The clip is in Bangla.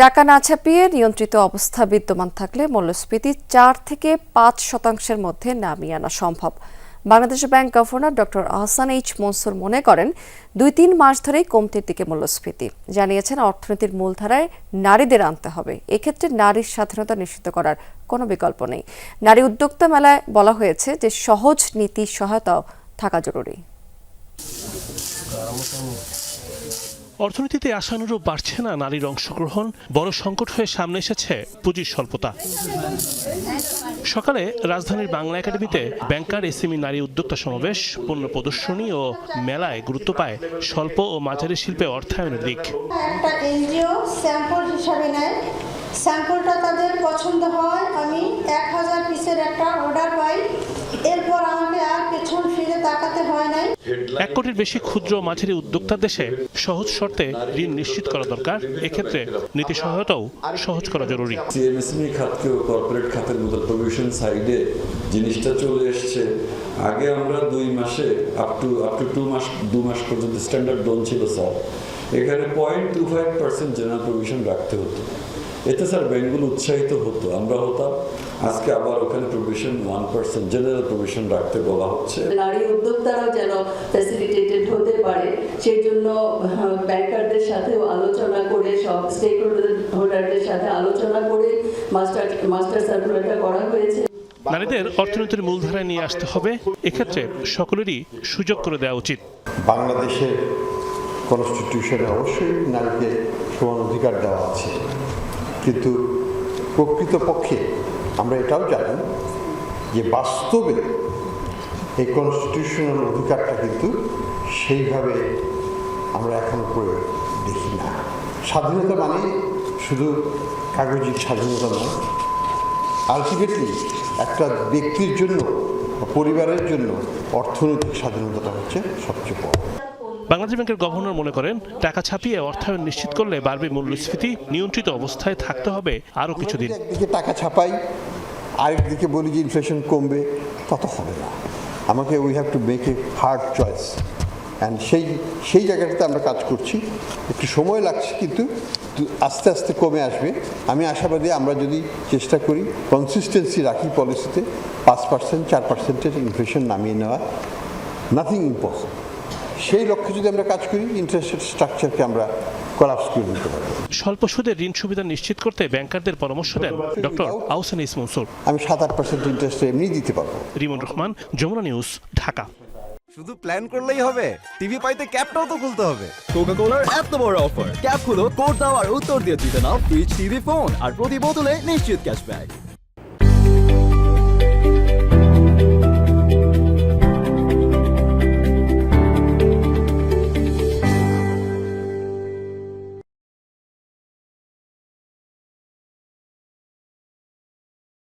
টাকা না ছাপিয়ে নিয়ন্ত্রিত অবস্থা বিদ্যমান থাকলে মূল্যস্ফীতি চার থেকে পাঁচ শতাংশের মধ্যে নামিয়ে আনা সম্ভব। Bangladesh bank governor doctor Ahsan H Mansur মনে করেন, দুই তিন মাস ধরেই কমতির দিকে মূল্যস্ফীতি। জানিয়েছেন, অর্থনীতির মূলধারায় নারীদের আনতে হবে। এক্ষেত্রে নারীর স্বাধীনতা নিশ্চিত করার কোনো বিকল্প নেই। নারী উদ্যোক্তা মেলায় বলা হয়েছে যে সহজ নীতি সহায়তাও থাকা জরুরি। অর্থনীতিতে আশানুরূপ বাড়ছে না নারীর অংশগ্রহণ, বড় সংকট হয়ে সামনে এসেছে পুঁজির স্বল্পতা। সকালে রাজধানীর বাংলা একাডেমিতে ব্যাংকার, এসএমই, নারী উদ্যোক্তা সমাবেশ, পণ্য প্রদর্শনী ও মেলায় গুরুত্ব পায় স্বল্প ও মাঝারি শিল্পে অর্থায়নের দিক। স্যাম্পলটা তাদের পছন্দ হয়। আমি এক হাজার পিসের একটা অর্ডার পাই। এরপর আমাকে আর পেছন ফিরে তাকাতে হয় নাই। এক কোটির বেশি ক্ষুদ্র ও মাঝারি উদ্যোক্তার দেশে সহজ শর্তে ঋণ নিশ্চিত করা দরকার। এক্ষেত্রে নীতি সহায়তাও সহজ করা জরুরি। সিএমএসএমই খাতকেও কর্পোরেট খাতের মতো প্রভিশন সাইডে জিনিসটা চলে এসছে। আগে আমরা দুই মাসে up to up to two মাস দু মাস পর্যন্ত স্ট্যান্ডার্ড লোন ছিল স্যার এখানে point two five percent general provision রাখতে হতো। এতে স্যার ব্যাংকগুলো উৎসাহিত হতো আমরা হতাম। আজকে আবার ওখানে provision one percent general provision রাখতে বলা হচ্ছে। নারী উদ্যোক্তারাও যেন ফ্যাসিলিটেটেড হতে পারে সেই জন্য ব্যাংকারদের সাথেও আলোচনা করে সব স্টেক হোল্ডারদের সাথে আলোচনা করে মাস্টার মাস্টার সার্কুলারটা করা হয়েছে। নারীদের অর্থনীতির মূলধারায় নিয়ে আসতে হবে এক্ষেত্রে সকলেরই সুযোগ করে দেওয়া উচিত। বাংলাদেশের কনস্টিটিউশনে অবশ্যই নারীকে সমান অধিকার দেওয়া আছে। কিন্তু প্রকৃতপক্ষে আমরা এটাও জানি যে বাস্তবে এই কনস্টিটিউশনাল অধিকারটা কিন্তু সেইভাবে আমরা এখনও প্রয়োগ দেখি না। স্বাধীনতা মানে শুধু কাগজিক স্বাধীনতা নয় আলটিমেটলি একটা ব্যক্তির জন্য পরিবারের জন্য অর্থনৈতিক স্বাধীনতাটা হচ্ছে সবচেয়ে বড়। বাংলাদেশ ব্যাংকের গভর্নর মনে করেন, টাকা ছাপিয়ে অর্থায়ন নিশ্চিত করলে বাড়বে মূল্যস্ফীতি, নিয়ন্ত্রিত অবস্থায় থাকতে হবে আরও কিছুদিন। টাকা ছাপাই আরেকদিকে বলি যে ইনফ্লেশন কমবে তত হবে না। আমাকে we have to make a hard choice and সেই সেই জায়গাটাতে আমরা কাজ করছি। একটু সময় লাগছে কিন্তু আস্তে আস্তে কমে আসবে। আমি আশাবাদী আমরা যদি চেষ্টা করি কনসিস্টেন্সি রাখি পলিসিতে পাঁচ পার্সেন্ট চার পার্সেন্টের ইনফ্লেশন নামিয়ে নেওয়া। নাথিং ইম্পসিবল সেই লক্ষ্যে যদি আমরা কাজ করি ইন্টারেস্ট স্ট্রাকচারকে আমরা কলাপস করে দিতে পারব। স্বল্প সুদে ঋণ সুবিধা নিশ্চিত করতে ব্যাংকারদের পরামর্শ দেন ডক্টর আউসান ইসমনসুর আমি সাত আট পার্সেন্ট ইন্টারেস্ট এমনি দিতে পারব। রিমন রহমান যমুনা নিউজ ঢাকা। শুধু প্ল্যান করলেই হবে। টিভি পাইতে ক্যাপটাও তো খুলতে হবে। কোকা কোলার এত বড় অফার ক্যাপ খুলো কোড দাও আর উত্তর দিয়ে জিতে নাও ফ্রিজ টিভি ফোন আর প্রতি বোতলে নিশ্চিত ক্যাশব্যাক